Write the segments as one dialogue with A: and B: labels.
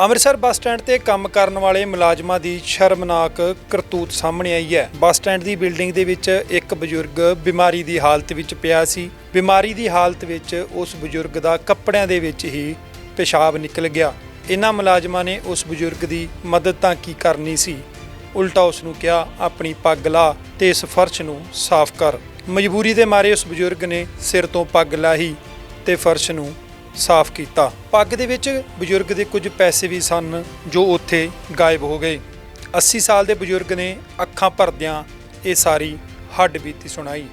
A: Amritsar bus stand ਤੇ ਕੰਮ ਕਰਨ ਵਾਲੇ ਮੁਲਾਜ਼ਮਾਂ ਦੀ ਸ਼ਰਮਨਾਕ ਕਰਤੂਤ ਸਾਹਮਣੇ ਆਈ ਹੈ। ਬੱਸ ਸਟੈਂਡ ਦੀ ਬਿਲਡਿੰਗ ਦੇ ਵਿੱਚ ਇੱਕ ਬਜ਼ੁਰਗ ਬਿਮਾਰੀ ਦੀ ਹਾਲਤ ਵਿੱਚ ਪਿਆ ਸੀ। ਬਿਮਾਰੀ ਦੀ ਹਾਲਤ ਵਿੱਚ ਉਸ ਬਜ਼ੁਰਗ ਦਾ ਕੱਪੜਿਆਂ ਦੇ ਵਿੱਚ ਹੀ ਪਿਸ਼ਾਬ ਨਿਕਲ ਗਿਆ। ਇਹਨਾਂ ਮੁਲਾਜ਼ਮਾਂ ਨੇ ਉਸ ਬਜ਼ੁਰਗ ਦੀ ਮਦਦ ਤਾਂ ਕੀ ਕਰਨੀ ਸੀ? ਉਲਟਾ ਉਸ ਨੂੰ ਕਿਹਾ, ਆਪਣੀ ਪੱਗ ਲਾ ਤੇ ਇਸ ਫਰਸ਼ ਨੂੰ ਸਾਫ਼ ਕਰ। ਮਜਬੂਰੀ ਦੇ ਮਾਰੇ ਉਸ ਬਜ਼ੁਰਗ ਨੇ ਸਿਰ ਤੋਂ ਪੱਗ ਲਾਹੀ ਤੇ ਫਰਸ਼ ਨੂੰ ਸਾਫ਼ ਕੀਤਾ। ਪੱਗ ਦੇ ਵਿੱਚ ਬਜ਼ੁਰਗ ਦੇ ਕੁਝ ਪੈਸੇ ਵੀ ਸਨ ਜੋ ਉੱਥੇ ਗਾਇਬ ਹੋ ਗਏ। 80 ਸਾਲ ਦੇ ਬਜ਼ੁਰਗ ਨੇ ਅੱਖਾਂ ਭਰਦਿਆਂ ਇਹ ਸਾਰੀ ਹੱਡ ਬੀਤੀ ਸੁਣਾਈ।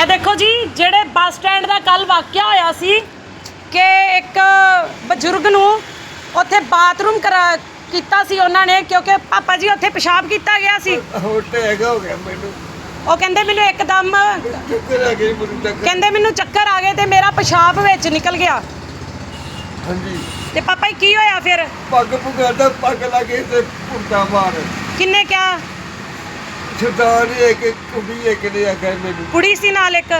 B: ਇਹ ਦੇਖੋ ਜੀ ਜਿਹੜੇ ਬੱਸ ਸਟੈਂਡ ਦਾ ਕੱਲ ਵਾਕਿਆ ਹੋਇਆ ਸੀ ਕਿ ਇੱਕ ਬਜ਼ੁਰਗ ਨੂੰ ਉੱਥੇ ਬਾਥਰੂਮ ਕਰਾ ਕੀਤਾ ਸੀ ਉਹਨਾਂ ਨੇ ਕਿਉਂਕਿ ਪਾਪਾ ਜੀ ਉੱਥੇ ਪਿਸ਼ਾਬ ਕੀਤਾ ਗਿਆ ਸੀ।
C: ਹੋਰ ਟੈਗ ਹੋ ਗਿਆ ਮੈਨੂੰ।
B: ਉਹ ਕਹਿੰਦੇ ਮੈਨੂੰ ਇੱਕਦਮ
C: ਚੱਕਰ ਆ ਗਈ ਮੈਨੂੰ ਚੱਕਰ
B: ਕਹਿੰਦੇ ਮੈਨੂੰ ਚੱਕਰ ਆ ਗਏ ਤੇ ਮੇਰਾ ਪਿਸ਼ਾਬ ਵਿੱਚ ਨਿਕਲ ਗਿਆ।
C: ਹਾਂਜੀ।
B: ਤੇ ਪਾਪਾ ਜੀ ਕੀ ਹੋਇਆ ਫਿਰ?
C: ਪੱਗ ਪੁਗਾਦਾ ਪੱਗ ਲਾਗੇ ਤੇ ਪੁੰਡਾ ਮਾਰ।
B: ਕਿੰਨੇ ਕਿਹਾ
C: ਸਰਦਾਰ ਇੱਕ ਕੁੜੀ ਇੱਕ ਨੇ ਆਖਿਆ ਮੈਨੂੰ।
B: ਕੁੜੀ ਸੀ ਨਾਲ ਇੱਕ?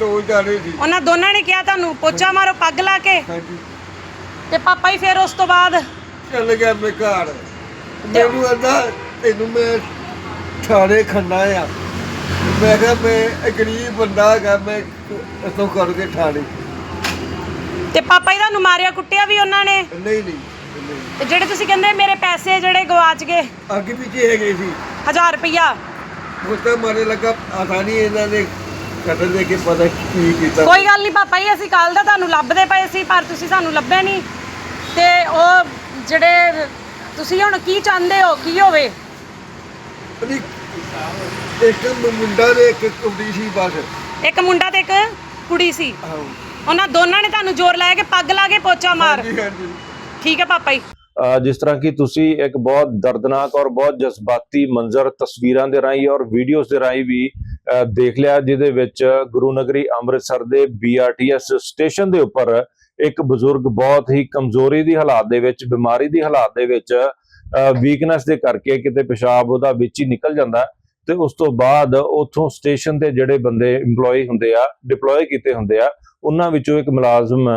C: ਦੋ ਜਾਣੇ ਸੀ।
B: ਉਹਨਾਂ ਦੋਨਾਂ ਨੇ ਕਿਹਾ ਤੁਹਾਨੂੰ ਪੋਚਾ ਮਾਰੋ ਪੱਗ ਲਾ ਕੇ।
C: ਹਾਂਜੀ।
B: ਤੇ ਪਾਪਾ ਜੀ ਫਿਰ ਉਸ ਤੋਂ ਬਾਅਦ?
C: ਚੱਲ ਗਿਆ ਮੈਂ ਘਰ। ਮੈਨੂੰ ਕਹਿੰਦਾ ਤੈਨੂੰ ਮੈਂ ਥਾਣੇ ਖੰਨਾ ਆ। ਮੈਂ ਕਿਹਾ ਮੈਂ ਇੱਕ ਗਰੀਬ ਬੰਦਾ ਹੈਗਾ ਮੈਂ ਇਥੋਂ ਕਰਕੇ ਥਾਣੇ
B: ਤੇ ਪਾਪਾ ਜੀ ਤੁਹਾਨੂੰ ਮਾਰਿਆ ਕੁੱਟਿਆ ਵੀ ਉਹਨਾਂ ਨੇ?
C: ਨਹੀਂ ਨਹੀਂ ਨਹੀਂ।
B: ਤੇ ਜਿਹੜੇ ਤੁਸੀਂ ਕਹਿੰਦੇ ਮੇਰੇ ਪੈਸੇ ਜਿਹੜੇ ਗਵਾਚ ਗਏ
C: ਅੱਗੇ ਪਿੱਛੇ ਹੈਗੇ ਸੀ।
B: 1000 ਰੁਪਇਆ
C: ਮੁੱਤਾ ਮਾਰੇ ਲੱਗਾ ਆਸਾਨੀ ਇਹਨਾਂ ਨੇ ਕਤਲ ਦੇ ਕੇ ਪਤਾ ਕੀ ਕੀਤਾ।
B: ਕੋਈ ਗੱਲ ਨਹੀਂ ਪਾਪਾ ਜੀ ਅਸੀਂ ਕੱਲ ਦਾ ਤੁਹਾਨੂੰ ਲੱਭਦੇ ਪਏ ਸੀ ਪਰ ਤੁਸੀਂ ਸਾਨੂੰ ਲੱਭੇ ਨਹੀਂ। ਤੇ ਉਹ ਜਿਹੜੇ ਤੁਸੀਂ ਹੁਣ ਕੀ ਚਾਹੁੰਦੇ ਹੋ ਕੀ ਹੋਵੇ?
C: ਉਹਦੀ ਇੱਕ ਮੁੰਡਾ ਨੇ ਇੱਕ ਕੁੜੀ ਸੀ ਬਸ।
B: ਇੱਕ ਮੁੰਡਾ ਤੇ ਇੱਕ ਕੁੜੀ ਸੀ। ਉਹਨਾਂ ਦੋਨਾਂ ਨੇ ਤੁਹਾਨੂੰ ਜ਼ੋਰ ਲਾਇਆ ਕਿ ਪੱਗ ਲਾ ਕੇ ਪੋਚਾ ਮਾਰ।
C: ਹਾਂਜੀ
B: ਠੀਕ ਹੈ ਪਾਪਾ ਜੀ।
D: ਅ, ਜਿਸ ਤਰ੍ਹਾਂ ਕਿ ਤੁਸੀਂ ਇੱਕ ਬਹੁਤ ਦਰਦਨਾਕ ਔਰ ਬਹੁਤ ਜਜ਼ਬਾਤੀ ਮੰਜ਼ਰ ਤਸਵੀਰਾਂ ਦੇ ਰਾਹੀਂ ਔਰ ਵੀਡੀਓਜ਼ ਦੇ ਰਾਹੀਂ ਵੀ ਅ, ਦੇਖ ਲਿਆ ਜਿਹਦੇ ਵਿੱਚ ਗੁਰੂ ਨਗਰੀ ਅੰਮ੍ਰਿਤਸਰ ਦੇ BRTS ਸਟੇਸ਼ਨ ਦੇ ਉੱਪਰ ਇੱਕ ਬਜ਼ੁਰਗ ਬਹੁਤ ਹੀ ਕਮਜ਼ੋਰੀ ਦੀ ਹਾਲਾਤ ਦੇ ਵਿੱਚ ਬਿਮਾਰੀ ਦੀ ਹਾਲਾਤ ਦੇ ਵਿੱਚ ਵੀਕਨੈਸ ਦੇ ਕਰਕੇ ਕਿਤੇ ਪਿਸ਼ਾਬ ਉਹਦਾ ਵਿੱਚ ਹੀ ਨਿਕਲ ਜਾਂਦਾ ਤੇ ਉਸ ਤੋਂ ਬਾਅਦ ਉਥੋਂ ਸਟੇਸ਼ਨ ਤੇ ਜਿਹੜੇ ਬੰਦੇ EMPLOYE ਹੁੰਦੇ ਆ ਡਿਪਲੋਏ ਕੀਤੇ ਹੁੰਦੇ ਆ, ਉਹਨਾਂ ਵਿੱਚੋਂ ਇੱਕ ਮੁਲਾਜ਼ਮ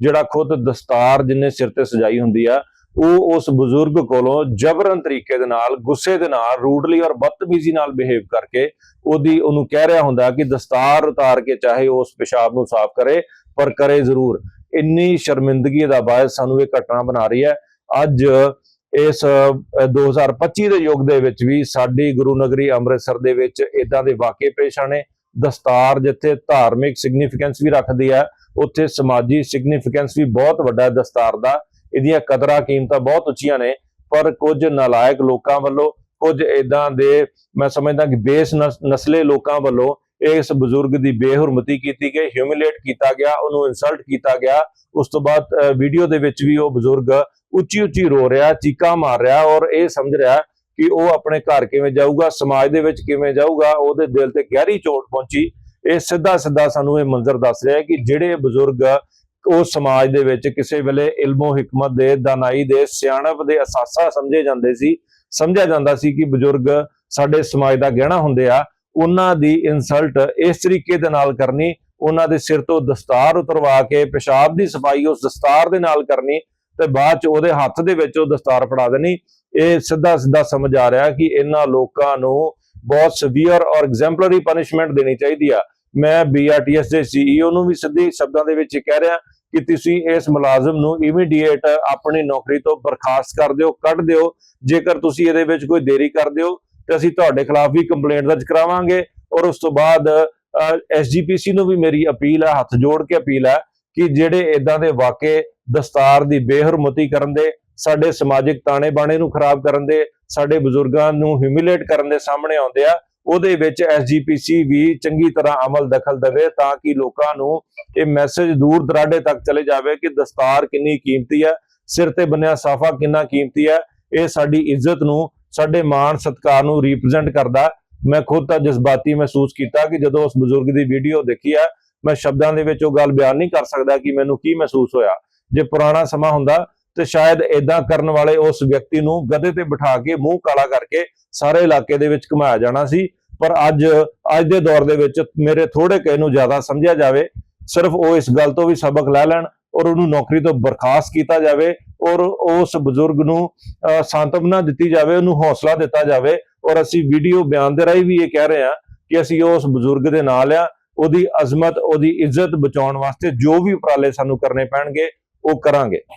D: ਜਿਹੜਾ ਖੁਦ ਦਸਤਾਰ ਜਿੰਨੇ ਸਿਰ ਤੇ ਸਜਾਈ ਹੁੰਦੀ ਆ, ਉਹ ਉਸ ਬਜ਼ੁਰਗ ਕੋਲੋਂ ਜਬਰਨ ਤਰੀਕੇ ਦੇ ਨਾਲ, ਗੁੱਸੇ ਦੇ ਨਾਲ ਰੂਡਲੀ ਔਰ ਬਦਤਮੀਜ਼ੀ ਨਾਲ ਬਿਹੇਵ ਕਰਕੇ ਉਹਦੀ, ਉਹਨੂੰ ਕਹਿ ਰਿਹਾ ਹੁੰਦਾ ਕਿ ਦਸਤਾਰ ਉਤਾਰ ਕੇ ਚਾਹੇ ਉਸ ਪਿਸ਼ਾਬ ਨੂੰ ਸਾਫ਼ ਕਰੇ, ਪਰ ਕਰੇ ਜ਼ਰੂਰ। ਇੰਨੀ ਸ਼ਰਮਿੰਦਗੀ ਦਾ ਬਾਇਸ ਸਾਨੂੰ ਇਹ ਘਟਨਾ ਬਣਾ ਰਹੀ ਹੈ। ਅੱਜ ਇਸ ਅ, 2025 ਦੇ ਯੁੱਗ ਦੇ ਵਿੱਚ ਵੀ ਸਾਡੀ ਗੁਰੂ ਨਗਰੀ ਅੰਮ੍ਰਿਤਸਰ ਦੇ ਵਿੱਚ ਇਦਾਂ ਦੇ ਵਾਕਿਏ ਪੇਸ਼ ਆਣੇ ਦਸਤਾਰ ਜਿੱਥੇ ਧਾਰਮਿਕ ਸਿਗਨੀਫੀਕੈਂਸ ਵੀ ਰੱਖਦੀ ਹੈ ਉੱਥੇ ਸਮਾਜੀ ਸਿਗਨੀਫੀਕੈਂਸ ਵੀ ਬਹੁਤ ਵੱਡਾ ਦਸਤਾਰ ਦਾ ਇਹਦੀਆਂ ਕਦਰਾਂ ਕੀਮਤਾਂ ਬਹੁਤ ਉੱਚੀਆਂ ਨੇ ਪਰ ਕੁਝ ਨਾਲਾਇਕ ਲੋਕਾਂ ਵੱਲੋਂ ਕੁਝ ਇਦਾਂ ਦੇ ਮੈਂ ਸਮਝਦਾ ਕਿ ਬੇਸ ਨਸ- ਨਸਲੇ ਲੋਕਾਂ ਵੱਲੋਂ ਇਸ ਬਜ਼ੁਰਗ ਦੀ ਬੇਹਰਮਤੀ ਕੀਤੀ ਗਈ ਹਿਊਮਿਲੇਟ ਕੀਤਾ ਗਿਆ ਉਹਨੂੰ ਇਨਸਲਟ ਕੀਤਾ ਗਿਆ ਉਸ ਤੋਂ ਬਾਅਦ ਵੀਡੀਓ ਦੇ ਵਿੱਚ ਵੀ ਉਹ ਬਜ਼ੁਰਗ ਉੱਚੀ ਉੱਚੀ ਰੋ ਰਿਹਾ, ਚੀਕਾਂ ਮਾਰ ਰਿਹਾ ਔਰ ਇਹ ਸਮਝ ਰਿਹਾ ਕਿ ਉਹ ਆਪਣੇ ਘਰ ਕਿਵੇਂ ਜਾਊਗਾ, ਸਮਾਜ ਦੇ ਵਿੱਚ ਕਿਵੇਂ ਜਾਊਗਾ, ਉਹਦੇ ਦਿਲ ਤੇ ਗਹਿਰੀ ਚੋਟ ਪਹੁੰਚੀ। ਇਹ ਸਿੱਧਾ ਸਿੱਧਾ ਸਾਨੂੰ ਇਹ ਮੰਜ਼ਰ ਦੱਸ ਰਿਹਾ ਕਿ ਜਿਹੜੇ ਬਜ਼ੁਰਗ ਉਹ ਸਮਾਜ ਦੇ ਵਿੱਚ ਕਿਸੇ ਵੇਲੇ ਇਲਮੋ ਹਕਮਤ ਦੇ, ਦਾਨਾਈ ਦੇ, ਸਿਆਣਪ ਦੇ ਅਸਾਸਾ ਸਮਝੇ ਜਾਂਦੇ ਸੀ, ਸਮਝਿਆ ਜਾਂਦਾ ਸੀ ਕਿ ਬਜ਼ੁਰਗ ਸਾਡੇ ਸਮਾਜ ਦਾ ਗਹਿਣਾ ਹੁੰਦੇ ਆ, ਉਹਨਾਂ ਦੀ ਇਨਸਲਟ ਇਸ ਤਰੀਕੇ ਦੇ ਨਾਲ ਕਰਨੀ, ਉਹਨਾਂ ਦੇ ਸਿਰ ਤੋਂ ਦਸਤਾਰ ਉਤਰਵਾ ਕੇ, ਪਿਸ਼ਾਬ ਦੀ ਸਫ਼ਾਈ ਉਸ ਦਸਤਾਰ ਦੇ ਨਾਲ ਕਰਨੀ ਤੇ ਬਾਅਦ ਚ ਉਹਦੇ ਹੱਥ ਦੇ ਵਿੱਚ ਉਹ ਦਸਤਾਰ ਫੜਾ ਦੇਣੀ। ਇਹ ਸਿੱਧਾ ਸਿੱਧਾ ਸਮਝ ਆ ਰਿਹਾ ਕਿ ਇਹਨਾਂ ਲੋਕਾਂ ਨੂੰ ਬਹੁਤ ਸਵੀਅਰ ਔਰ ਐਗਜ਼ੈਂਪਲਰੀ ਪਨਿਸ਼ਮੈਂਟ ਦੇਣੀ ਚਾਹੀਦੀ ਆ। ਮੈਂ BRTS ਦੇ CEO ਨੂੰ ਵੀ ਸਿੱਧੇ ਸ਼ਬਦਾਂ ਦੇ ਵਿੱਚ ਇਹ ਕਹਿ ਰਿਹਾ ਕਿ ਤੁਸੀਂ ਇਸ ਮੁਲਾਜ਼ਮ ਨੂੰ ਇਮੀਡੀਏਟ ਆਪਣੀ ਨੌਕਰੀ ਤੋਂ ਬਰਖਾਸਤ ਕਰ ਦਿਓ, ਕੱਢ ਦਿਓ। ਜੇਕਰ ਤੁਸੀਂ ਇਹਦੇ ਵਿੱਚ ਕੋਈ ਦੇਰੀ ਕਰਦੇ ਹੋ ਤੇ ਅਸੀਂ ਤੁਹਾਡੇ ਖਿਲਾਫ ਵੀ ਕੰਪਲੇਂਟ ਦਰਜ ਕਰਾਵਾਂਗੇ। ਔਰ ਉਸ ਤੋਂ ਬਾਅਦ ਐਸਜੀਪੀਸੀ ਨੂੰ ਵੀ ਮੇਰੀ ਅਪੀਲ ਹੈ ਹੱਥ ਜੋੜ ਕੇ ਅਪੀਲ ਹੈ ਕਿ ਜਿਹੜੇ ਇਦਾਂ ਦੇ ਵਾਕੇ ਦਸਤਾਰ ਦੀ ਬੇਹਰਮਤੀ ਕਰਨ ਦੇ, ਸਾਡੇ ਸਮਾਜਿਕ ਤਾਣੇ ਬਾਣੇ ਨੂੰ ਖਰਾਬ ਕਰਨ ਦੇ, ਸਾਡੇ ਬਜ਼ੁਰਗਾਂ ਨੂੰ ਹਿਊਮਿਲੇਟ ਕਰਨ ਦੇ ਸਾਹਮਣੇ ਆਉਂਦੇ ਆ, ਉਹਦੇ ਵਿੱਚ ਐਸਜੀਪੀਸੀ ਵੀ ਚੰਗੀ ਤਰ੍ਹਾਂ ਅਮਲ ਦਖਲ ਦੇਵੇ ਤਾਂ ਕਿ ਲੋਕਾਂ ਨੂੰ ਇਹ ਮੈਸੇਜ ਦੂਰ ਦਰਾਡੇ ਤੱਕ ਚਲੇ ਜਾਵੇ ਕਿ ਦਸਤਾਰ ਕਿੰਨੀ ਕੀਮਤੀ ਹੈ ਸਿਰ ਤੇ ਬੰਨਿਆ ਸਾਫਾ ਕਿੰਨਾ ਕੀਮਤੀ ਹੈ ਇਹ ਸਾਡੀ ਇੱਜ਼ਤ ਨੂੰ, ਸਾਡੇ ਮਾਣ ਸਤਿਕਾਰ ਨੂੰ ਰਿਪਰੈਜ਼ੈਂਟ ਕਰਦਾ। ਮੈਂ ਖੁਦ ਤਾਂ ਜਜ਼ਬਾਤੀ ਮਹਿਸੂਸ ਕੀਤਾ ਕਿ ਜਦੋਂ ਉਸ ਬਜ਼ੁਰਗ ਦੀ ਵੀਡੀਓ ਦੇਖੀ ਆ ਮੈਂ ਸ਼ਬਦਾਂ ਦੇ ਵਿੱਚ ਉਹ ਗੱਲ ਬਿਆਨ ਨਹੀਂ ਕਰ ਸਕਦਾ ਕਿ ਮੈਨੂੰ ਕੀ ਮਹਿਸੂਸ ਹੋਇਆ। ਜੇ ਪੁਰਾਣਾ ਸਮਾਂ ਹੁੰਦਾ ਤੇ ਸ਼ਾਇਦ ਇਦਾਂ ਕਰਨ ਵਾਲੇ ਉਸ ਵਿਅਕਤੀ ਨੂੰ ਗਧੇ ਤੇ ਬਿਠਾ ਕੇ ਮੂੰਹ ਕਾਲਾ ਕਰਕੇ ਸਾਰੇ ਇਲਾਕੇ ਦੇ ਵਿੱਚ ਘੁਮਾਇਆ ਜਾਣਾ ਸੀ। ਪਰ ਅੱਜ ਅੱਜ ਦੇ ਦੌਰ ਦੇ ਵਿੱਚ ਮੇਰੇ ਥੋੜੇ ਕਹਿ ਨੂੰ ਜ਼ਿਆਦਾ ਸਮਝਿਆ ਜਾਵੇ, ਸਿਰਫ ਉਹ ਇਸ ਗੱਲ ਤੋਂ ਵੀ ਸਬਕ ਲੈ ਲੈਣ ਔਰ ਉਹਨੂੰ ਨੌਕਰੀ ਤੋਂ ਬਰਖਾਸਤ ਕੀਤਾ ਜਾਵੇ ਔਰ ਉਸ ਬਜ਼ੁਰਗ ਨੂੰ ਸਾਂਤਵਨਾ ਦਿੱਤੀ ਜਾਵੇ, ਉਹਨੂੰ ਹੌਸਲਾ ਦਿੱਤਾ ਜਾਵੇ ਔਰ ਅਸੀਂ ਵੀਡੀਓ ਬਿਆਨ ਦੇ ਰਾਹੀਂ ਵੀ ਇਹ ਕਹਿ ਰਹੇ ਹਾਂ ਕਿ ਅਸੀਂ ਉਸ ਬਜ਼ੁਰਗ ਦੇ ਨਾਲ ਆ ਉਹਦੀ ਅਜ਼ਮਤ ਉਹਦੀ ਇੱਜ਼ਤ ਬਚਾਉਣ ਵਾਸਤੇ ਜੋ ਵੀ ਉਪਰਾਲੇ ਸਾਨੂੰ ਕਰਨੇ ਪੈਣਗੇ ਉਹ ਕਰਾਂਗੇ।